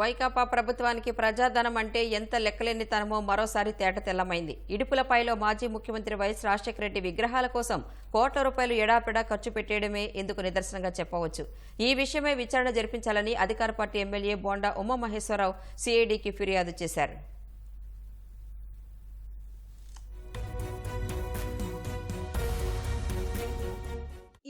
వైకాపా ప్రభుత్వానికి ప్రజాధనం అంటే ఎంత లెక్కలేనితనమో మరోసారి తేట తెల్లమైంది ఇడుపులపైలో మాజీ ముఖ్యమంత్రి వైఎస్ రాజశేఖర రెడ్డి విగ్రహాల కోసం కోట్ల రూపాయలు ఎడాపెడా ఖర్చు పెట్టేయడమే ఎందుకు నిదర్శనంగా చెప్పవచ్చు. ఈ విషయమై విచారణ జరిపించాలని అధికార పార్టీ ఎమ్మెల్యే బోండా ఉమామహేశ్వరరావు సిఐడికి ఫిర్యాదు చేశారు.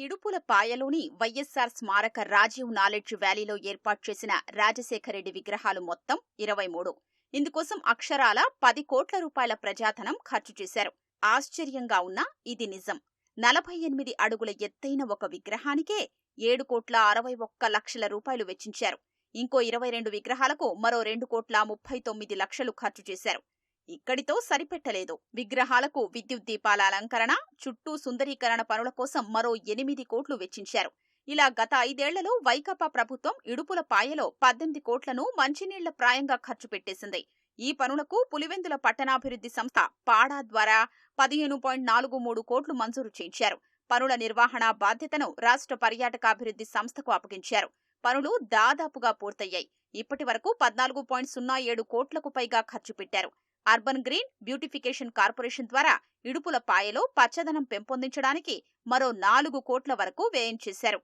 ఇడుపుల పాయలోని వైఎస్సార్ స్మారక రాజీవ్ నాలెడ్జ్ వ్యాలీలో ఏర్పాటు చేసిన రాజశేఖరరెడ్డి విగ్రహాలు మొత్తం ఇరవై మూడు. ఇందుకోసం అక్షరాల పది కోట్ల రూపాయల ప్రజాధనం ఖర్చు చేశారు. ఆశ్చర్యంగా ఉన్నా ఇది నిజం. నలభై ఎనిమిది అడుగుల ఎత్తైన ఒక విగ్రహానికే ఏడు కోట్ల అరవై ఒక్క లక్షల రూపాయలు వెచ్చించారు. ఇంకో ఇరవై రెండు విగ్రహాలకు మరో రెండు కోట్ల ముప్పై తొమ్మిది లక్షలు ఖర్చు చేశారు. ఇక్కడితో సరిపెట్టలేదు. విగ్రహాలకు విద్యుత్ దీపాల అలంకరణ చుట్టూ సుందరీకరణ పనుల కోసం మరో ఎనిమిది కోట్లు వెచ్చించారు. ఇలా గత ఐదేళ్ళలో వైకాపా ప్రభుత్వం ఇడుపుల పాయలో పద్దెనిమిది కోట్లను మంచినీళ్ళ ప్రాయంగా ఖర్చు పెట్టేసింది. ఈ పనులకు పులివెందుల పట్టణాభివృద్ధి సంస్థ పాడా ద్వారా పదిహేను పాయింట్ నాలుగు మూడు కోట్లు మంజూరు చేయించారు. పనుల నిర్వహణ బాధ్యతను రాష్ట్ర పర్యాటకాభివృద్ధి సంస్థకు అప్పగించారు. పనులు దాదాపుగా పూర్తయ్యాయి. ఇప్పటి వరకు పద్నాలుగు పాయింట్ సున్నా ఏడు కోట్లకు పైగా ఖర్చు పెట్టారు. అర్బన్ గ్రీన్ బ్యూటిఫికేషన్ కార్పొరేషన్ ద్వారా ఇడుపుల పాయలో పచ్చదనం పెంపొందించడానికి మరో నాలుగు కోట్ల వరకు వ్యయం చేశారు.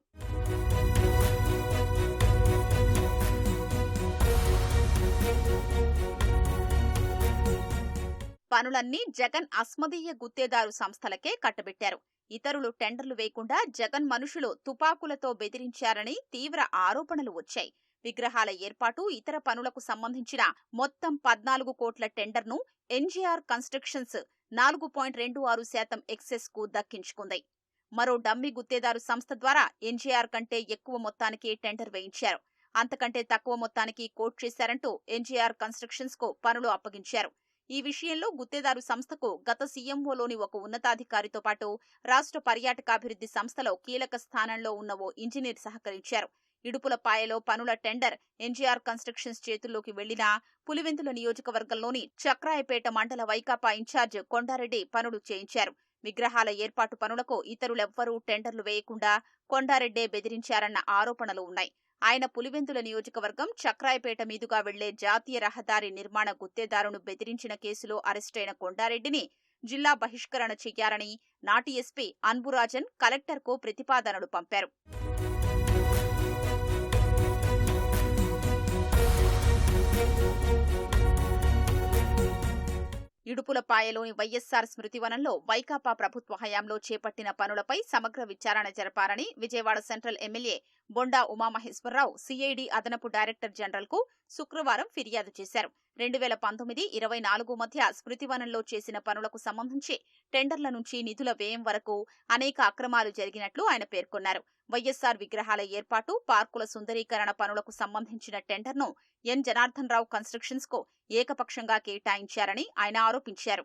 పనులన్నీ జగన్ అస్మదీయ గుత్తేదారు సంస్థలకే కట్టబెట్టారు. ఇతరులు టెండర్లు వేయకుండా జగన్ మనుషులు తుపాకులతో బెదిరించారని తీవ్ర ఆరోపణలు వచ్చాయి. విగ్రహాల ఏర్పాటు ఇతర పనులకు సంబంధించిన మొత్తం పద్నాలుగు కోట్ల టెండర్ను ఎన్జీఆర్ కన్స్ట్రక్షన్స్ నాలుగు పాయింట్ రెండు ఆరు శాతం ఎక్సెస్కు దక్కించుకుంది. మరో డమ్మి గుత్తేదారు సంస్థ ద్వారా ఎన్జీఆర్ కంటే ఎక్కువ మొత్తానికి టెండర్ వేయించారు. అంతకంటే తక్కువ మొత్తానికి కోట్ చేశారంటూ ఎన్జీఆర్ కన్స్ట్రక్షన్స్కు పనులు అప్పగించారు. ఈ విషయంలో గుత్తేదారు సంస్థకు గత సీఎంఓలోని ఒక ఉన్నతాధికారితో పాటు రాష్ట్ర పర్యాటకాభివృద్ధి సంస్థలో కీలక స్థానంలో ఉన్న ఓ ఇంజనీర్ సహకరించారు. ఇడుపుల పాయలో పనుల టెండర్ ఎన్జీఆర్ కన్స్ట్రక్షన్స్ చేతుల్లోకి వెళ్ళినా పులివెందుల నియోజకవర్గంలోని చక్రాయపేట మండల వైకాపా ఇన్ఛార్జ్ కొండారెడ్డి పనులు చేయించారు. విగ్రహాల ఏర్పాటు పనులకు ఇతరులెవ్వరూ టెండర్లు వేయకుండా కొండారెడ్డే బెదిరించారన్న ఆరోపణలు ఉన్నాయి. ఆయన పులివెందుల నియోజకవర్గం చక్రాయపేట మీదుగా వెళ్ళే జాతీయ రహదారి నిర్మాణ గుత్తేదారును బెదిరించిన కేసులో అరెస్టైన కొండారెడ్డిని జిల్లా బహిష్కరణ చెయ్యాలని నాటి ఎస్పీ అన్బురాజన్ కలెక్టర్కు ప్రతిపాదనలు పంపారు. ఇడుపులపాయలోని వైఎస్సార్ స్మృతివనంలో వైకాపా ప్రభుత్వ హయాంలో చేపట్టిన పనులపై సమగ్ర విచారణ జరపాలని Vijayawada central MLA Bonda Umamaheswara Rao CID అదనపు డైరెక్టర్ జనరల్కు శుక్రవారం ఫిర్యాదు చేశారు. రెండు వేల పంతొమ్మిది ఇరవై నాలుగు మధ్య స్మృతివనంలో చేసిన పనులకు సంబంధించి టెండర్ల నుంచి నిధుల వ్యయం వరకు అనేక అక్రమాలు జరిగినట్లు ఆయన పేర్కొన్నారు. వైఎస్సార్ విగ్రహాల ఏర్పాటు పార్కుల సుందరీకరణ పనులకు సంబంధించిన టెండర్ను ఎన్. జనార్దన్ రావు కన్స్ట్రక్షన్స్కు ఏకపక్షంగా కేటాయించారని ఆయన ఆరోపించారు.